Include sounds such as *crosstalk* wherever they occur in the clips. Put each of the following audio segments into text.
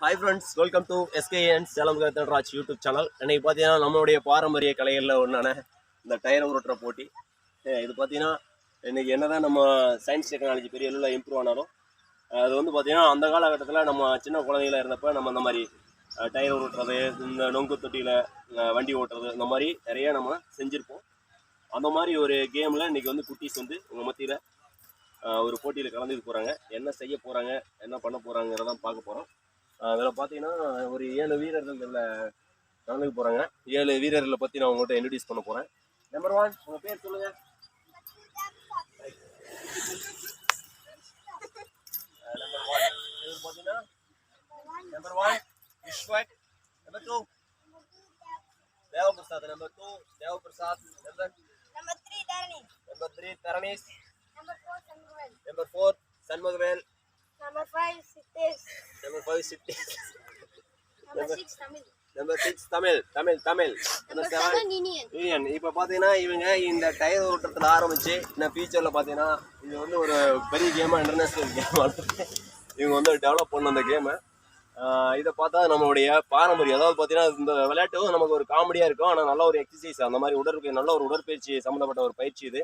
Hi friends welcome to SKN Salem Kathanraj YouTube channel இன்றைக்கி பார்த்தீங்கன்னா நம்மளுடைய பாரம்பரிய கலைகளில் ஒன்றான இந்த டயர் உருட்டுற போட்டி. இது பார்த்தீங்கன்னா இன்னைக்கு என்னதான் நம்ம சயின்ஸ் டெக்னாலஜி பெரிய அளவில் இம்ப்ரூவ் ஆனாலும் அது வந்து பார்த்தீங்கன்னா அந்த காலகட்டத்தில் நம்ம சின்ன குழந்தைகளா இருந்தப்போ நம்ம அந்த மாதிரி டயர் உருட்டுறது இந்த நொங்கு தொட்டியில் வண்டி ஓட்டுறது இந்த மாதிரி நிறைய நம்ம செஞ்சுருப்போம். அந்த மாதிரி ஒரு கேமில் இன்றைக்கி வந்து குட்டீஸ் வந்து உங்கள் மத்தியில் ஒரு போட்டியில் கலந்துக்க போகிறாங்க என்ன செய்ய போகிறாங்க என்ன பண்ண போகிறாங்கிறதான் பார்க்க போகிறோம் அதில் பார்த்தீங்கன்னா ஒரு ஏழு வீரர்கள் இதில் கலந்துக்க போகிறாங்க ஏழு வீரர்களை பற்றி நான் உங்கள்கிட்ட இன்ட்ரடியூஸ் பண்ண போகிறேன் நம்பர் ஒன் உங்கள் பேர் சொல்லுங்கள் நம்பர் ஒன் இவர் பார்த்தீங்கன்னா number one Vishwak number two Devaprasad. Number two Devaprasad. Number three, Dharani. Number three Dharanesh. Number four Shanmugavel. Number five, Sitesh. Number five city Number Tamil. Number six Tamil Tamil Tamil. Union இப்போ பார்த்தீங்கன்னா இவங்க இந்த tyre ஓட்டத்தில் ஆரம்பிச்சு இன்னும் ஃபியூச்சரில் பார்த்தீங்கன்னா இது வந்து ஒரு பெரிய கேமாக இன்டர்நேஷ்னல் கேம் இவங்க வந்து டெவலப் பண்ண அந்த கேமை இதை பார்த்தா நம்மளுடைய பாரம்பரியம் அதாவது பார்த்தீங்கன்னா இந்த விளையாட்டு நமக்கு ஒரு காமெடியாக இருக்கும் ஆனால் நல்ல ஒரு எக்ஸசைஸ் அந்த மாதிரி உடற்பயிற்சி நல்ல ஒரு உடற்பயிற்சி சம்மந்தப்பட்ட ஒரு பயிற்சி இது.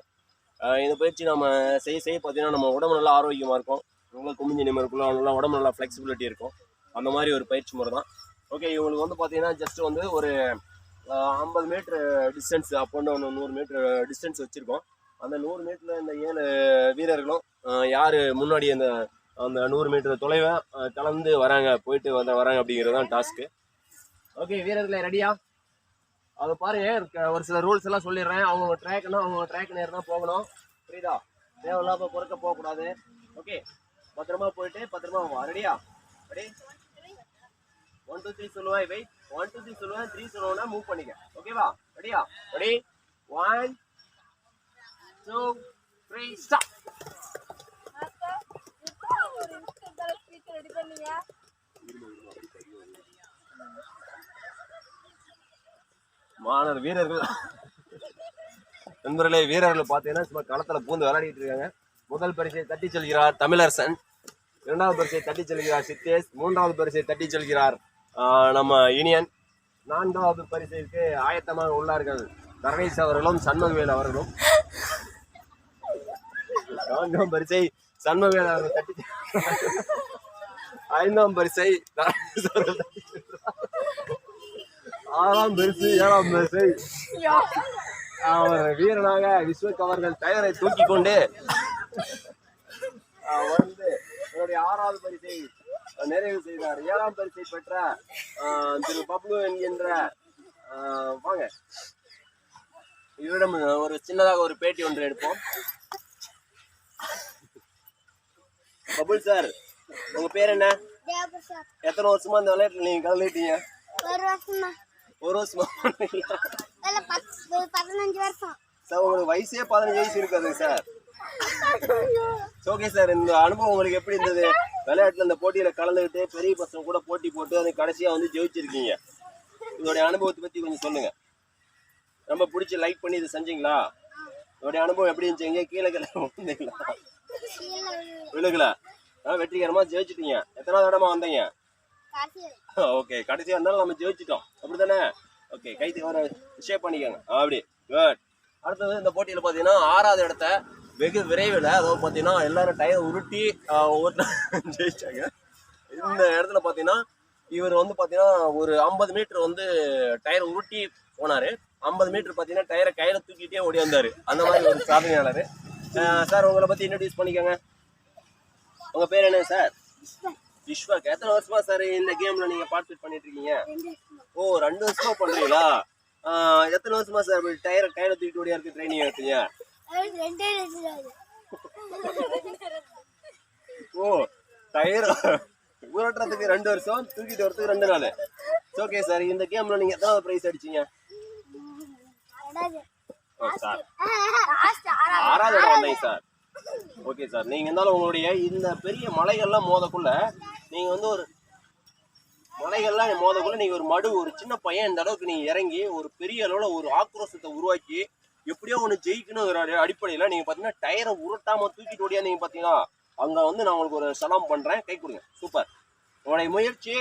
இந்த பயிற்சி நம்ம செய்ய செய்ய பார்த்தீங்கன்னா நம்ம உடம்பு நல்லா ஆரோக்கியமாக இருக்கும். நல்லா குமிஞ்சி நிமிருக்குள்ள அவங்களாம் உடம்பு நல்லா ஃப்ளெக்சிபிலிட்டி இருக்கும். அந்த மாதிரி ஒரு பயிற்சி முறை தான் ஓகே இவங்களுக்கு வந்து பார்த்தீங்கன்னா ஜஸ்ட் வந்து ஒரு ஐம்பது metre distance up and down நூறு மீட்ரு டிஸ்டன்ஸ் வச்சுருக்கோம். அந்த நூறு மீட்டரில் இந்த ஏழு வீரர்களும் யார் முன்னாடி அந்த அந்த நூறு மீட்டர் தொலைவை கலந்து வராங்க போயிட்டு வந்து வராங்க அப்படிங்கிறது தான் டாஸ்க்கு ஓகே வீரர்களே ரெடியா அதை பாருங்க ஒரு சில ரூல்ஸ் எல்லாம் சொல்லிடுறேன். அவங்க ட்ராக்னா அவங்க ட்ராக் நேரம் தான் போகணும். புரியுதா? தேவையில்லாம குறைக்க போகக்கூடாது. ஓகே பத்திரமா போயிட்டு பத்திரமா வா. ரெடியா ரெடி ஒன் டூ த்ரீ சொல்லுவேன் வெயிட் ஒன் டூ த்ரீ சொல்லுவேன் த்ரீ சொல்லுவேன்னா மூவ் பண்ணிக்க. ஓகேவா ரெடியா ready one two three stop மாணவர் வீரர்கள். நண்பர்களே வீரர்கள் பார்த்தீங்கன்னா சும்மா களத்தில் பூந்து விளையாடிட்டு இருக்காங்க. முதல் பரிசை தட்டி செல்கிறார் தமிழரசன். இரண்டாவது பரிசை தட்டி செல்கிறார் சித்தேஷ். மூன்றாவது பரிசை தட்டி செல்கிறார் நம்ம யூனியன் நான்காவது பரிசிற்கு ஆயத்தமாக உள்ளார்கள் தரணேஷ் அவர்களும் சண்முகவேல் அவர்களும். நான்காம் பரிசை சண்முகவேல் அவர்கள் தட்டி ஐந்தாம் பரிசை தரணேஷ் அவர்கள். ஆறாம் பரிசு ஏழாம் பரிசை. அவர் வீரனாக விஸ்வக் அவர்கள் டயரை தூக்கி கொண்டு அஹ், வந்து ஆறாவது பரிசை நிறைவு செய்தார். ஏழாம் பரிசை பெற்ற திரு பப்ளு என்கின்ற வாங்க. இவரிடம் ஒரு சின்னதாக ஒரு பேட்டி ஒன்று எடுப்போம். பபுல் சார் உங்க பேர் என்ன. எத்தனை வருஷமா இந்த விளையாட்டுல நீங்க கலந்துட்டீங்க ஒரு வருஷமா. ஒரு வருஷமா? பதினஞ்சு வருஷம். சார் உங்களுக்கு வயசே பதினஞ்சு வயசு இருக்காது சார். *laughs* ஓகே சார் இந்த அனுபவம் உங்களுக்கு எப்படி இருந்தது? விளையாட்டுல இந்த போட்டியில கலந்துக்கிட்டு பெரிய பசங்க கூட போட்டி போட்டு அது கடைசியா வந்து ஜெயிச்சிருக்கீங்க. இதோடைய அனுபவத்தை பத்தி கொஞ்சம் சொல்லுங்க. ரொம்ப பிடிச்சி லைக் பண்ணி இதை செஞ்சீங்களா? இதோடைய அனுபவம் எப்படி இருந்துச்சுங்க கீழே கிளம்ப வந்தீங்களா விழுகல. ஆ, வெற்றிகரமா ஜெயிச்சிட்டீங்க. எத்தனாவது இடமா வந்தீங்க? ஓகே கடைசியா இருந்தாலும் நம்ம ஜெயிச்சிட்டோம். அப்படிதானே ஓகே கைத்து வர ஷேப் பண்ணிக்கோங்க. அப்படி. குட் அடுத்தது இந்த போட்டியில் பார்த்தீங்கன்னா ஆறாவது இடத்த வெகு விரைவில் அதாவது பார்த்தீங்கன்னா எல்லாரும் டயர் உருட்டி ஆ, ஒவ்வொரு *laughs* ஜெயிச்சாங்க. இந்த இடத்துல பார்த்தீங்கன்னா இவர் வந்து பார்த்தீங்கன்னா ஒரு ஐம்பது மீட்டர் வந்து டயர் உருட்டி போனார். ஐம்பது மீட்டர் பார்த்தீங்கன்னா டயரை கையில் தூக்கிட்டே ஓடி வந்தார். அந்த மாதிரி ஒரு சாதனையாளர். சார் உங்களை பற்றி இன்ட்ரடியூஸ் பண்ணிக்கோங்க. உங்கள் பேர் என்ன சார்? விஸ்வாக் எத்தனை வருஷமா சார் இந்த கேமில் நீங்கள் பார்ட்டிசிபேட் பண்ணிட்டு இருக்கீங்க? ஓ ரெண்டு வருஷமா பண்ணுறீங்களா எத்தனை வருஷமா சார் டயரை கையில் தூக்கிட்டு ஓடியா இருக்கு ட்ரைனிங் எடுத்தீங்க? ரெண்டே ஓ டயர் ஊராட்டுறதுக்கு ரெண்டு வருஷம் தூக்கிட்டு வரதுக்கு ரெண்டு நாள். ஓகே சார் இந்த கேம்ல நீங்க எத்தனை பிரைஸ் அடிச்சீங்க? Oh, ஓ சார் ஆறாவது இடம் வந்தீங்க சார் ஓகே சார் நீங்க இருந்தாலும் உங்களுடைய இந்த பெரிய மலைகள்லாம் மோதக்குள்ள நீங்க வந்து ஒரு மலைகள்லாம் மோதக்குள்ள நீங்க ஒரு மடு ஒரு சின்ன பையன் இந்த அளவுக்கு நீங்க இறங்கி ஒரு பெரிய அளவுல ஒரு ஆக்ரோஷத்தை உருவாக்கி எப்படியோ ஒன்று ஜெயிக்கணுங்கிற அடி- நீங்கள் பார்த்தீங்கன்னா டயரை உருட்டாம தூக்கிட்டு ஓடியா நீங்கள் பார்த்தீங்கன்னா அங்கே வந்து நான் உங்களுக்கு ஒரு சலாம் பண்ணுறேன் கை கொடுங்க. சூப்பர். உங்களுடைய முயற்சி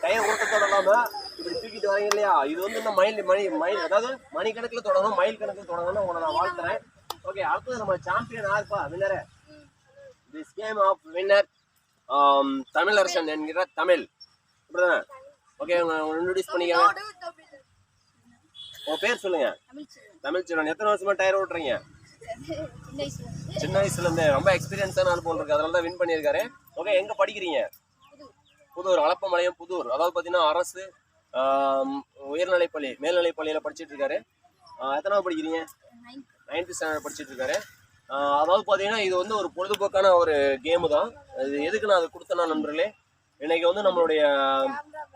டயர் உருட்டத்தோட இல்லாமல் இப்படி தூக்கிட்டு வரீங்க இல்லையா? இது வந்து இந்த மைல் மணி மைல் அதாவது மணி தொடங்கணும் மைல் கணக்கில் தொடங்கணும்னு உங்களை நான் வாழ்த்துறேன். ஓகே அடுத்தது நம்ம சாம்பியன் ஆர்ப்பா வின்னரே this game of winner Tamilarasan என்கிற தமிழ். அப்படிதானே? ஓகே உங்களை இன்ட்ரடியூஸ் பண்ணிக்கலாம் உங்க பேர் சொல்லுங்க. தமிழ் செல்வன். எத்தனை வருஷமா டயர் ஓட்டுறீங்க? சின்ன வயசுல இருந்து. ரொம்ப எக்ஸ்பீரியன்ஸான ஆள் போல் இருக்கு. அதனால தான் வின் பண்ணியிருக்காரு. ஓகே எங்க படிக்கிறீங்க? புது புதூர் அளப்பமலையம் புதூர். அதாவது பார்த்தீங்கன்னா அரசு உயர்நிலைப்பள்ளி மேல்நிலைப்பள்ளியில் படிச்சிட்டு இருக்காரு. எத்தனாவது படிக்கிறீங்க? நைன்த் நைன்த்து ஸ்டாண்டர்ட் படிச்சிட்டு இருக்காரு. அதாவது பார்த்தீங்கன்னா இது வந்து ஒரு பொழுதுபோக்கான ஒரு கேமு தான். இது எதுக்கு நான் அது கொடுத்தேன்னா நண்பர்களே இன்னைக்கு வந்து நம்மளுடைய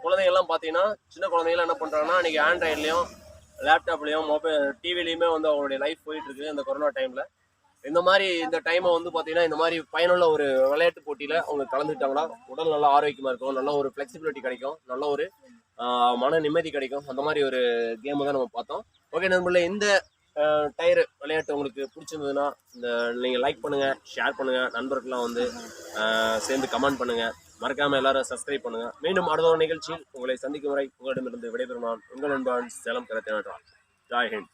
குழந்தைங்கள்லாம் பார்த்தீங்கன்னா சின்ன குழந்தைங்களாம் என்ன பண்ணுறாங்கன்னா இன்னைக்கு ஆண்ட்ராய்ட்லேயும் லேப்டாப்லேயும் மொபைல் டிவிலையுமே வந்து அவங்களுடைய லைஃப் போயிட்டு இருக்கு இந்த கொரோனா டைமில் இந்த மாதிரி இந்த டைமை வந்து பார்த்தீங்கன்னா இந்த மாதிரி பயனுள்ள ஒரு விளையாட்டு போட்டியில் அவங்க கலந்துக்கிட்டாங்கன்னா உடல் நல்லா ஆரோக்கியமாக இருக்கும் நல்ல ஒரு ஃப்ளெக்சிபிலிட்டி கிடைக்கும் நல்ல ஒரு மன நிம்மதி கிடைக்கும். அந்த மாதிரி ஒரு கேமு தான் நம்ம பார்த்தோம். ஓகே நண்பர்களே இந்த டயர் விளையாட்டு உங்களுக்கு பிடிச்சிருந்ததுன்னா இந்த நீங்கள் லைக் பண்ணுங்கள் ஷேர் பண்ணுங்கள் நண்பர்கள்லாம் வந்து சேர்ந்து கமெண்ட் பண்ணுங்கள் மறக்காமல் எல்லாரும் சப்ஸ்கிரைப் பண்ணுங்கள் மீண்டும் அடுத்த ஒரு நிகழ்ச்சியில் உங்களை சந்திக்கும் வரை உங்களிடமிருந்து விடைபெறும் நான் உங்கள் நண்பன் சேலம் கரத்தேன் ஜாய் ஹிந்த்.